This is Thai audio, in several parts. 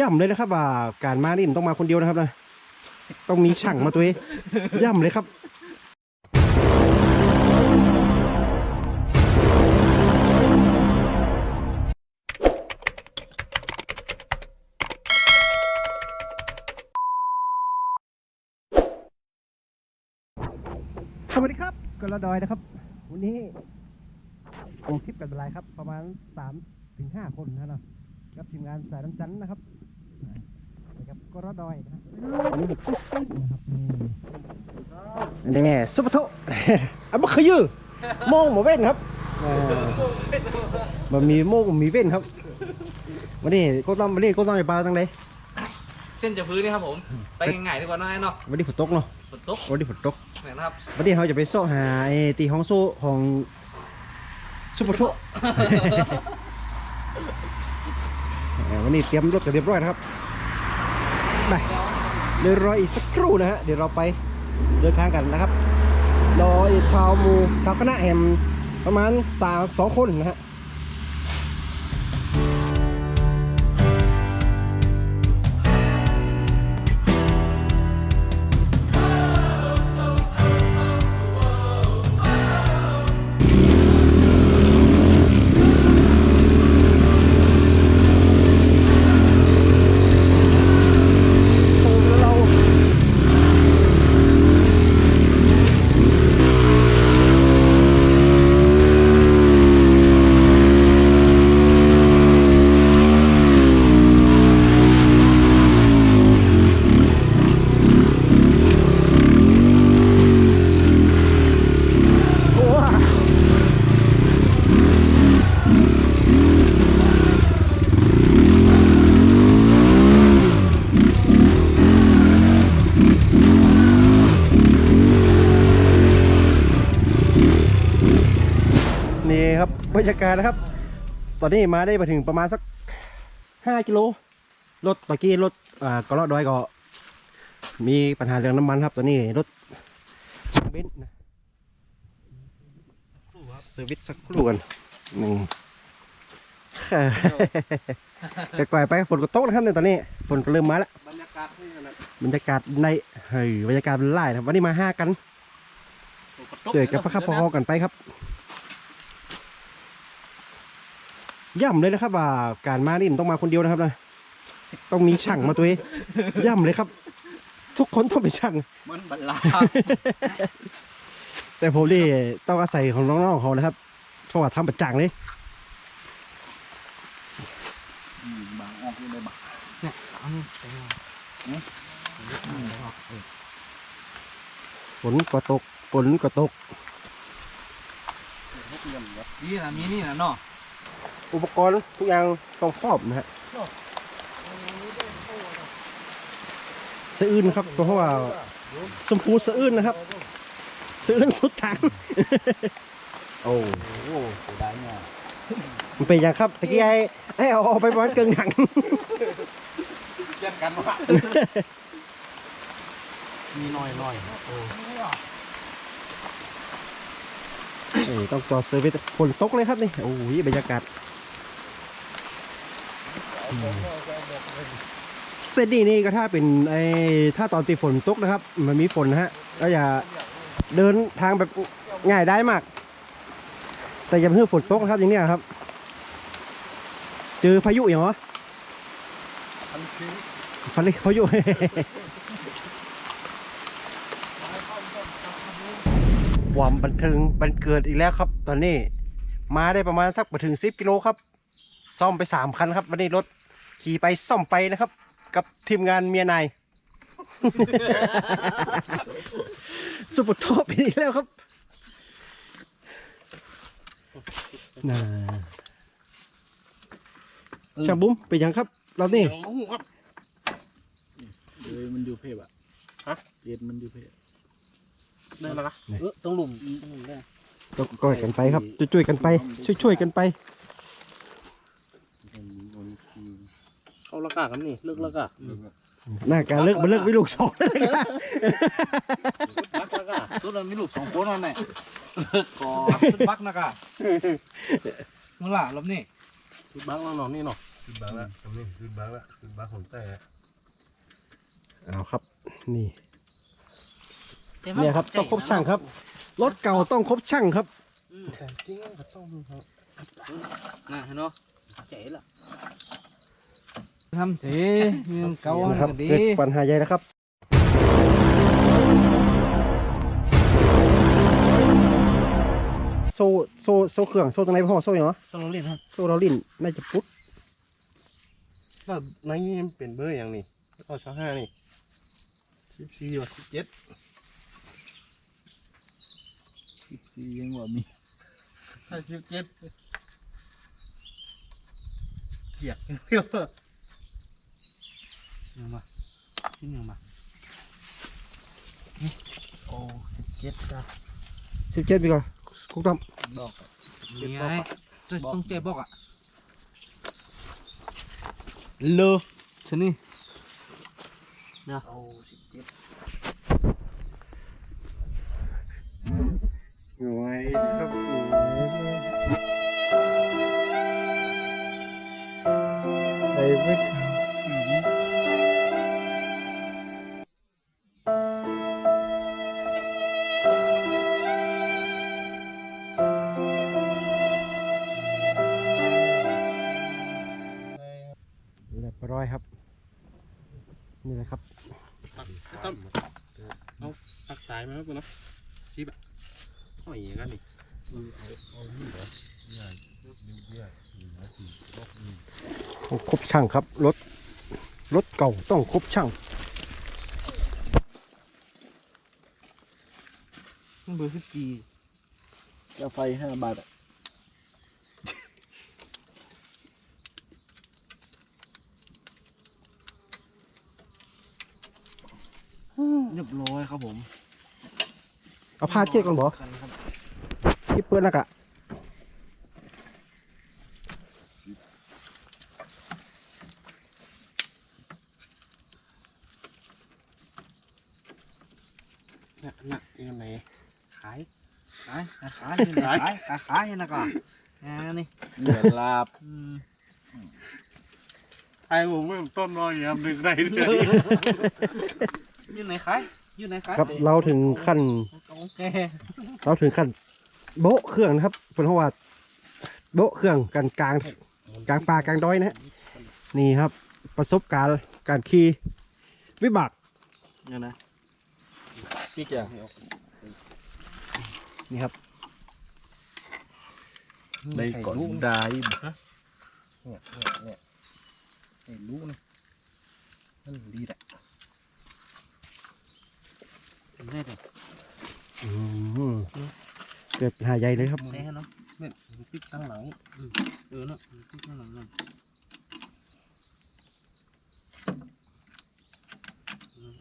ย่ำเลยนะครับว่าการมานี่มันต้องมาคนเดียวนะครับนะต้องมีช่างมาตัวเองย่ำเลยครับสวัสดีครับกระดอยนะครับ วันนี้ออกทริปกันเป็นไรครับ ประมาณ3ถึง5คนนะครับกับทีมงานสายน้ำจันนะครับ นะครับกระดอยนะครับอันนี้บุกซุกซุกนะครับนี่นี่ซุปเปอร์โตอะบักขยือโมงหมอเว้นครับอ่าบะหมี่โมงบะหมี่เว้นครับวันนี้ก็ต้องวันนี้ก็ต้องไปปลาตั้งไหนเส้นจะพื้นนี่ครับผมไปง่ายๆดีกว่าน้อยเนาะวันนี้ฝนตกเนาะฝนตกวันนี้ฝนตกเนี่ยนะครับวันนี้เราจะไปโซ่หาไอ้ตีห้องโซ่ของซุปเปอร์โตเอ่อ วันนี้เตรียมรถกันเรียบร้อยนะครับไปเดี๋ยวรออีกสักครู่นะฮะเดี๋ยวเราไปเดินทางกันนะครับรออีกชาวมูชาวคณะแฮมประมาณสามสองคนนะฮะ รับบรรยากาศนะครับ ตอนนี้มาได้มาถึงประมาณสักห้ากิโล รถตะกี้รถอ่ากระเลาะดอยก็มีปัญหาเรื่องน้ำมันครับตอนนี้รถเบนซ์นะเซอร์วิสสักครู่กันหนึ่งแต่ก่อยไปฝนก็ตกนะครับเนี่ยตอนนี้ฝนก็เริ่มมาแล้วบรรยากาศนี่นะบรรยากาศในเฮ้ยบรรยากาศมันไล่นะครับวันนี้มาห้ากันฝนตกเจอกับพระคับพอๆกันไปครับ ย่ำเลยนะครับ ว่าการมานี่มันต้องมาคนเดียวนะครับนะต้องมีช่างมาตัวเองย่ำเลยครับ ทุกคนต้องเป็นช่าง มันบัลลาแต่ผมนี่ต้องอาศัยของน้องๆเขานะครับเพราะว่าทำประจังเลยบางออกเลยบางฝนก็ตกฝนก็ตกนี่นะมีนี่นะเนาะ อุปกรณ์ทุกอย่างต้องครอบนะฮะสะอื้นครับเพราะว่าสมพูสะอื้นนะครับสะอื้นสุดทางโอ้โอ้เสียดายเนี่ยมันเป็นอย่างครับตะกี้ไอ้ไอ้เอาเอาไปประมาณเกิงหนังแยกกันวะมีน้อยน้อยเอ้ยต้องจอดเซอร์วิสฝนตกเลยครับนี่โอ้ยบรรยากาศอืม เส้นนี้นี่ก็ถ้าเป็นไอ้ถ้าตอนตีฝนตกนะครับ มันมีฝนนะฮะก็อย่าเดินทางแบบง่ายได้มาก แต่อย่าเพิ่งฝนตกนะครับอย่างเนี้ยครับ เจอพายุอย่างเหรอฟันเลยพายุความบันเทิงบันเกิดอีกแล้วครับ ตอนนี้มาได้ประมาณสักมาถึงสิบกิโลครับ ซ่อมไปสามคันครับ วันนี้รถ ขี่ไปซ่อมไปนะครับ กับทีมงานเมียนาย สุปทอปอีกแล้วครับน่าช่างบุ้มเป็นยังครับ เรานี่โอ้โหครับเลยมันอยู่เพบอะฮะเย็ดมันอยู่เพบได้แล้วนะเออต้องหลุมต้องหลุมได้ก็ก้อยกันไปครับช่วยๆกันไป ช่วยๆกันไป เข้า ละกากันนี่เลิกละกาหน้าการเลิกมาเลิกไม่ลูกสองแล้วนะครับบักละกาตัวนั้นมีลูกสองคนนั่นแหละก่อบักนะกามึงล่ะลบนี่บ้างน้องๆนี่เนาะขึ้นบางละตรงนี้ขึ้นบางละขึ้นบางของแต่เอาครับ นี่เนี่ยครับต้องครบช่างครับรถเก่าต้องครบช่างครับแต่จริงก็ต้องครับน่ะเนาะเจ๋ละ ทำสิเงินเก่านะครับดีเกิดปัญหาใหญ่นะครับโซ่โซ่โซ่เครื่องโซ่ตรงไหนพ่อโซ่ยังวะต้องเล่นครับโซ่เราลิ้นน่าจะปุ๊ดแล้วในนี้มันเป็นเบอร์อย่างนี้เอาช้าห้านี่สิบสี่ว่าสิบเจ็ดสียังว่ามีห้าสิบเจ็ดเกียกเดียวยังมาชิ้นยังมาโอ้สิบเจ็ดจ้ะ nhưng mà xin nhưng mà ô chết ra xếp chết đi rồi cũng đậm bọc. Rồi không chết bọc ạ. Lơ. Thế này, nè ô chết rồi ชิบอะโอ้ยอย่างนั้นนี่ต้องครบช่างครับ รถ รถเก่าต้องครบช่างเบอร์สิบสี่กาไฟห้าบาทอะเรียบร้อยครับผม เอาผ้าเช็ดก่อนบอที่เปื้อนแล้วกะหนักยังไงขายขายขายขายขายขายนะก่อนนี่เหลือลาบไอ้ผมเริ่มต้นลอยยามดึงไรเลยนี่ไหนขาย อยืนไหนขายครับเราถึงขั้น โอเคเราถึงขั้นโบ๊ะเครื่องนะครับเพราะว่าโบ๊ะเครื่องกันกลางกลางป่ากลางดอยนะฮะนี่ครับ ประสบการณ์การขี่วิบากเนี่ยนะพี่จ๋านี่ครับได้ก่อนได้เนี่ยเนี่ยเนี่ยไอ้รู้นะนั่นดีแหละ ได้เลยอืมเกิดปัญหาใหญ่เลยครับใช่เนาะเนี่ยติดตั้งหลังเออเนาะติ๊กนั่นนั่นนั่น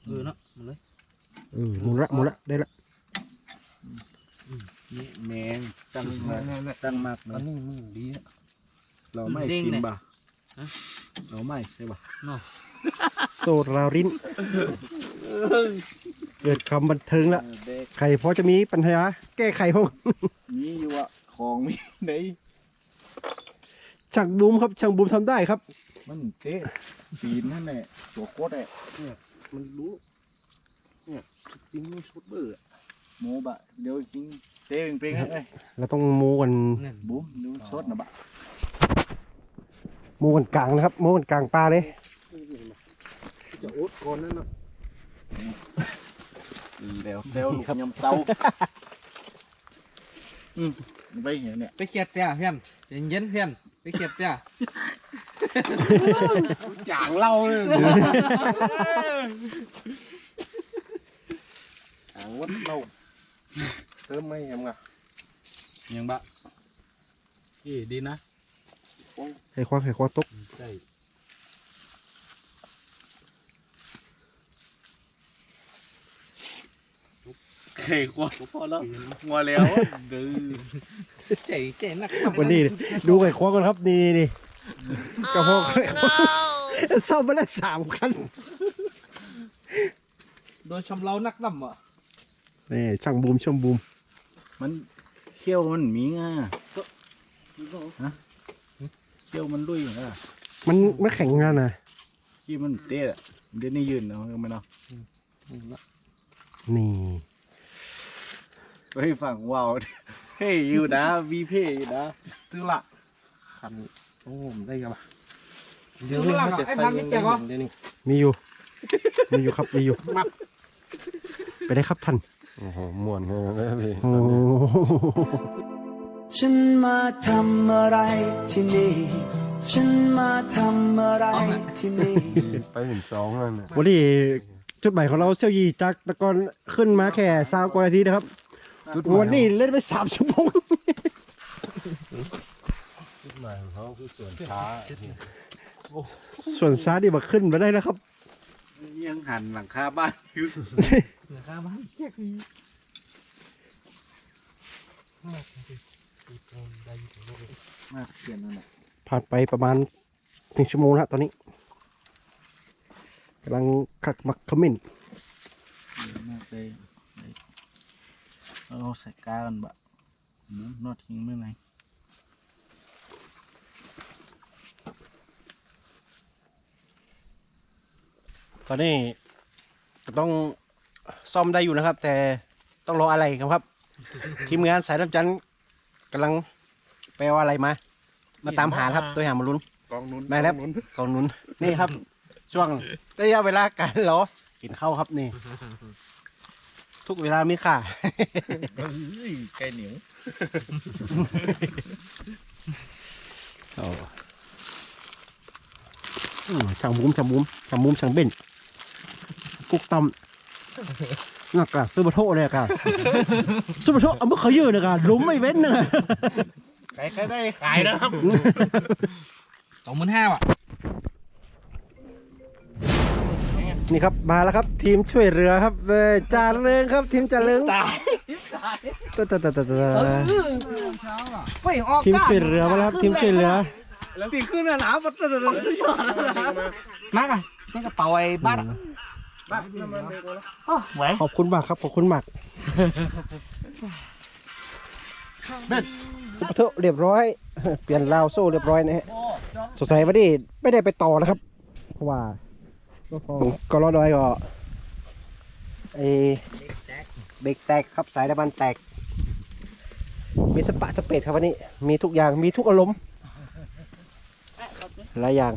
เออเนาะมันเลยอืมหมุนละหมุนละได้ละนี่แมงตั้งนี่มากนี่นี่ตั้งมากอันนะนี้มึงดีอะเราไม่ชิมบ่ะเราไม่ใช่ป่ะโซดราริน เกิดความบันเทิงละเด็กใครพอจะมีปัญหาแก้ไขพวก มีอยู่อะของมีไหนช่างบูมครับช่างบูมทำได้ครับ มันเจ๊ปีนนั่นแหละตัวโคตรแหละมันรู้เนี่ยชุดจริงนี่ชุดเบอร์อะโมบะเดี๋ยวจริงเจ๊เป็นเป็นไงเราต้องโมกันนั่นบุ้มดูชดนะบะโมกันกลางนะครับโมกันกลางปลาเลยจะโอ๊ตก่อนนั่นน่ะ เดี๋ยวเดี๋ยวลูกยำเตาอืมไปเห็นเนี่ยไปเขียดเตี้ยเพื่อนเย็นๆเพื่อนไปเขียดเตี้ยจางเล่าเลยจางวัดเล่าเติมไม่ยังไงยังบะอีดีนะไข่ควางไข่ควางตกใช่ เคยกลัวพอแล้วกลัวแล้วดื้อใจใจนักวันนี้ดูไข่ควางกันครับนี่นี่กระเพาะไข่ควางซ่อมมาแล้วสามคันโดยชำเรานักดำอะนี่ช่างบูมช่างบูม มันเขี้ยวมันมีง่ะฮะเขี้ยวมันลุยอะมันไม่แข็งงานนะที่มันเตะอะเดี๋ยวนี้ยืนเนาะมันเนาะนี่ เฮ้ยฝั่งว้าวเฮ้ยอยู่นะวีเพ่อยู่นะตื้อละคันโอ้มได้กันปะเดี๋ยวนี้เขาจะใส่เงินได้เงินเดี๋ยวนี้มีอยู่ มีอยู่ครับมีอยู่ไปได้ครับท่านโอ้โหม่วนเลยพี่โอ้โหฉันมาทำอะไรที่นี่ฉันมาทำอะไรที่นี่ไปถึงสองแล้วเนี่ยวันนี้จุดหมายของเราเซี่ยวยีจากตะกอนขึ้นมาแค่สามกว่านาทีนะครับ วันนี้เล่นไปสามชั่วโมงจุดหมายของเขาคือส่วนช้าส่วนช้านี่มาขึ้นมาได้แล้วครับ ยังหันหลังคาบ้านอยู่มากเปลี่ยนนั่นแหละผ่านไปประมาณหนึ่งชั่วโมงแล้วตอนนี้กำลังขักมักขมิ้นเดี๋ยวมากเลย เอาใส่กากันบะหมุนนอดทิ้งไม่ไหนตอนนี้ก็ต้องซ่อมได้อยู่นะครับ แต่ต้องรออะไรครับ ทีมงานสายน้ำจันทร์กำลังไปเอาอะไรมา มาตามหาครับตัวหามาลุ้นกองนุ้นมาแล้วกองหนุนนี่ครับ ช่วงระยะเวลาการรอกินข้าวครับนี่ ทุกเวลามีค่าไก่เหนียวอ๋ออืมช่างมุมช่างมุมช่างมุมช่างเบ้นกุ๊กตำนักกะซูเปอร์โทเลยกะซูเปอร์โทเอามื่อเขาเยอะเลยกะล้มไม่เว้นนะไก่ไก่ได้ขายนะครับสองหมื่นห้าว่ะ นี่ครับมาแล้วครับ ทีมช่วยเรือครับเอ่อจ่าเริงครับทีมจ่าเริงตายตาตาตาตาตาไปออกทีมช่วยเรือมาแล้วครับทีมช่วยเรือแล้วตีขึ้นนะหนาวปัดปัดสุดยอดแล้วนะมากอะนี่กระเป๋าไอ้บ้านอะบ้านน้ำมันเบรกแล้วไหวขอบคุณมากครับขอบคุณมากเบ็ดซุปเปอร์โทเรียบร้อย เปลี่ยนราวโซ่เรียบร้อยนะฮะสงสัยวันนี้ไม่ได้ไปต่อนะครับ เพราะว่าผม ก็รอดอยก็ไอเบรกแตกครับสายน้ำมันแตก มีสปะสเปดครับวันนี้ มีทุกอย่างมีทุกอารมณ์หลายอย่าง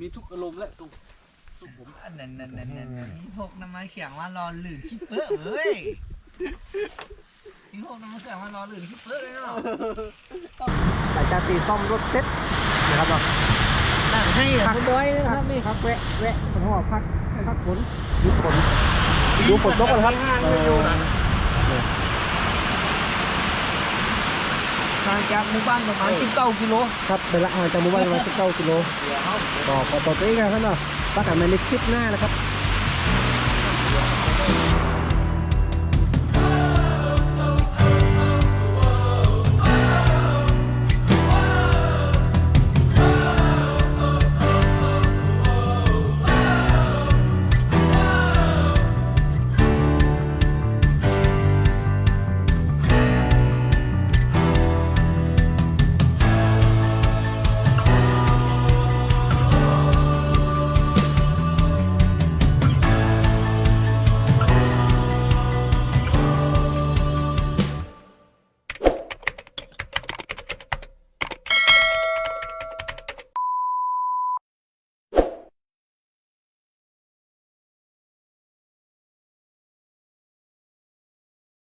มีทุกอารมณ์และสุขนั่นนั่นนั่นนั่นนี่พกน้ำมันเขียงว่ารอหลื่นขี้เปื้อะเว้ยนี่พกน้ำมันเขียงว่ารอหลื่นขี้เปื้อะเลยเนาะหลังจากตีซ่อมรถเซ็ตนะครับเนาะ ตั้งให้คุณบอยนะครับนี่พักแวะแวะคนหัวพักพักฝนดูฝนดูฝนตกกันครับเออห่างจากหมู่บ้านประมาณ19กิโลครับเป็นละห่างจากหมู่บ้านประมาณ19กิโลก็ขอบอกตัวเองนะครับเนาะปักกันในคลิปหน้านะครับ